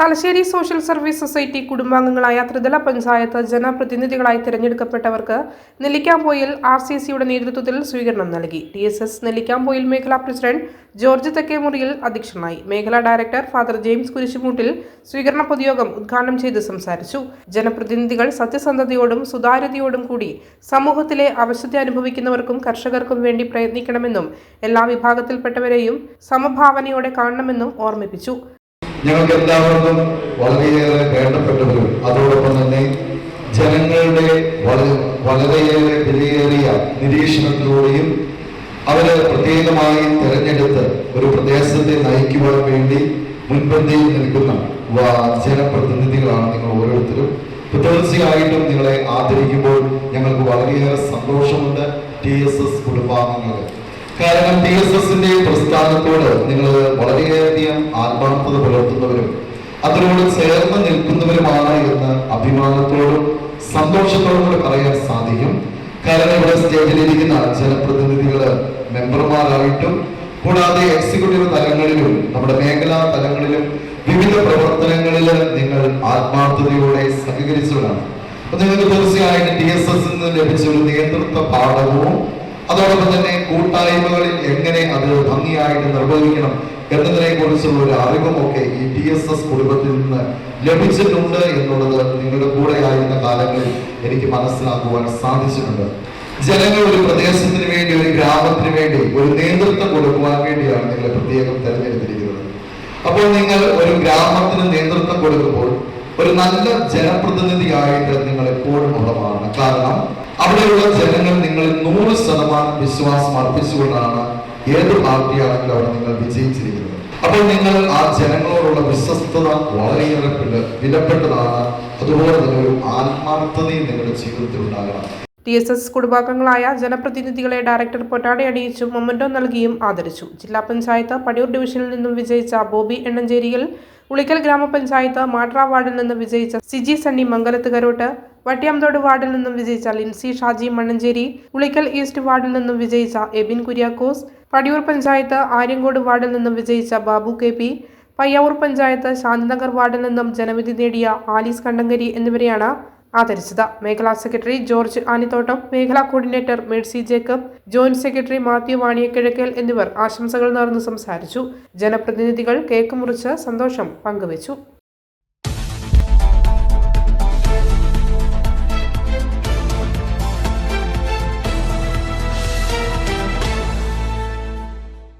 Thalassery social service society കുടുംബാംഗങ്ങളായ ത്രിതല പഞ്ചായത്ത് ജനപ്രതിനിധികളായി തിരഞ്ഞെടുക്കപ്പെട്ടവർക്ക് നെല്ലിക്കാംപോയിൽ ആർ സി സിയുടെ നേതൃത്വത്തിൽ സ്വീകരണം നൽകി. ടി എസ് എസ് നെല്ലിക്കാംപോയിൽ മേഖലാ പ്രസിഡന്റ് ജോർജ് തെക്കേമുറിയിൽ അധ്യക്ഷനായി. മേഖലാ ഡയറക്ടർ ഫാദർ ജെയിംസ് കുരിശുമൂട്ടിൽ സ്വീകരണ പൊതുയോഗം ഉദ്ഘാടനം ചെയ്ത് സംസാരിച്ചു. ജനപ്രതിനിധികൾ സത്യസന്ധതയോടും സുതാര്യതയോടും കൂടി സമൂഹത്തിലെ അവശത അനുഭവിക്കുന്നവർക്കും കർഷകർക്കും വേണ്ടി പ്രയത്നിക്കണമെന്നും എല്ലാ വിഭാഗത്തിൽപ്പെട്ടവരെയും സമഭാവനയോടെ കാണണമെന്നും ഓർമ്മിപ്പിച്ചു. ഞങ്ങൾക്ക് എല്ലാവർക്കും വളരെയേറെ വേണ്ടപ്പെട്ടവരും അതോടൊപ്പം തന്നെ ജനങ്ങളുടെ വളരെ വളരെയേറെ വിലയേറിയ നിരീക്ഷണത്തിലൂടെയും അവർ പ്രത്യേകമായി തിരഞ്ഞെടുത്ത് ഒരു പ്രദേശത്തെ നയിക്കുവാൻ വേണ്ടി മുൻപന്തിയിൽ നിൽക്കുന്ന ജനപ്രതിനിധികളാണ് നിങ്ങൾ ഓരോരുത്തരും. തീർച്ചയായിട്ടും നിങ്ങളെ ആദരിക്കുമ്പോൾ ഞങ്ങൾക്ക് വളരെയേറെ സന്തോഷമുണ്ട്. ടി എസ് എസ് കുടുംബാംഗങ്ങൾ കാരണം ടി എസ് എസിന്റെ പ്രസ്ഥാനത്തോട് നിങ്ങൾ വളരെയധികം ആത്മാർത്ഥത പുലർത്തുന്നവരും അതിനോട് ചേർന്ന് നിൽക്കുന്നവരുമാണ് എന്ന് അഭിമാനത്തോടും സന്തോഷത്തോടും കൂടെ പറയാൻ സാധിക്കും. കാരണം ഇവിടെ സ്റ്റേജിലിരിക്കുന്ന ജനപ്രതിനിധികൾ മെമ്പർമാരായിട്ടും കൂടാതെ എക്സിക്യൂട്ടീവ് തലങ്ങളിലും നമ്മുടെ മേഖലാ തലങ്ങളിലും വിവിധ പ്രവർത്തനങ്ങളിൽ നിങ്ങൾ ആത്മാർത്ഥതയോടെ സഹകരിച്ചവരാണ്. അപ്പൊ നിങ്ങൾക്ക് തീർച്ചയായിട്ടും ടി എസ് എസ് നിന്ന് ലഭിച്ച ഒരു നേതൃത്വ പാഠവും അതോടൊപ്പം തന്നെ കൂട്ടായ്മകളിൽ എങ്ങനെ അത് ഭംഗിയായിട്ട് നിർവഹിക്കണം എന്നതിനെ കുറിച്ചുള്ള ഒരു അറിവും ഒക്കെ ഈ ടി എസ് എസ് കുടുംബത്തിൽ നിന്ന് ലഭിച്ചിട്ടുണ്ട് എന്നുള്ളത് നിങ്ങളുടെ കൂടെ ആയിരുന്ന കാലങ്ങളിൽ എനിക്ക് മനസ്സിലാക്കുവാൻ സാധിച്ചിട്ടുണ്ട്. ജനങ്ങൾ ഒരു പ്രദേശത്തിന് വേണ്ടി ഒരു ഗ്രാമത്തിന് വേണ്ടി ഒരു നേതൃത്വം കൊടുക്കുവാൻ വേണ്ടിയാണ് നിങ്ങളെ പ്രത്യേകം തെരഞ്ഞെടുത്തിരിക്കുന്നത്. അപ്പോൾ നിങ്ങൾ ഒരു ഗ്രാമത്തിന് നേതൃത്വം കൊടുക്കുമ്പോൾ ഒരു നല്ല ജനപ്രതിനിധിയായിട്ട് നിങ്ങൾ എപ്പോഴും ഉള്ളതാണ്. കാരണം അവിടെയുള്ള ജനങ്ങൾ നിങ്ങൾ നൂറ് ശതമാനം വിശ്വാസം അർപ്പിച്ചുകൊണ്ടാണ് ഏത് പാർട്ടിയാണെങ്കിലും അവിടെ നിങ്ങൾ വിജയിച്ചിരിക്കുന്നത്. അപ്പോൾ നിങ്ങൾ ആ ജനങ്ങളോടുള്ള വിശ്വസ്തത വളരെയേറെ വില- വിലപ്പെട്ടതാണ്. അതുപോലെ തന്നെ ഒരു ആത്മാർത്ഥതയും നിങ്ങളുടെ ജീവിതത്തിൽ ഉണ്ടാകണം. ടി എസ് എസ് കുടുംബാംഗങ്ങളായ ജനപ്രതിനിധികളെ ഡയറക്ടർ പൊറ്റാടി അണിയിച്ചും മൊമന്റോ നൽകിയും ആദരിച്ചു. ജില്ലാ പഞ്ചായത്ത് പടിയൂർ ഡിവിഷനിൽ നിന്നും വിജയിച്ച ബോബി എണ്ണഞ്ചേരിയിൽ ഉളിക്കൽ ഗ്രാമപഞ്ചായത്ത് മാട്ര വാർഡിൽ നിന്ന് വിജയിച്ച സിജി സണ്ണി മംഗലത്ത് കരോട്ട് വട്ടിയാംതോട് വാർഡിൽ നിന്നും വിജയിച്ച ലിൻസി ഷാജി മണ്ണഞ്ചേരി ഉളിക്കൽ ഈസ്റ്റ് വാർഡിൽ നിന്നും വിജയിച്ച എബിൻ കുര്യാക്കോസ് പടിയൂർ പഞ്ചായത്ത് ആര്യങ്കോട് വാർഡിൽ നിന്നും വിജയിച്ച ബാബു കെ പി പയ്യാവൂർ പഞ്ചായത്ത് ശാന്തിനഗർ വാർഡിൽ നിന്നും ജനവിധി നേടിയ ആലീസ് കണ്ടങ്കരി എന്നിവരെയാണ് ആദരിച്ചത്. മേഖലാ സെക്രട്ടറി ജോർജ് ആനിത്തോട്ടം മേഖലാ coordinator Mercy Jacob joint secretary Mathew Vaniyakizhakkel എന്നിവർ ആശംസകൾ നേർന്ന് സംസാരിച്ചു. ജനപ്രതിനിധികൾ കേക്ക് മുറിച്ച് സന്തോഷം പങ്കുവച്ചു.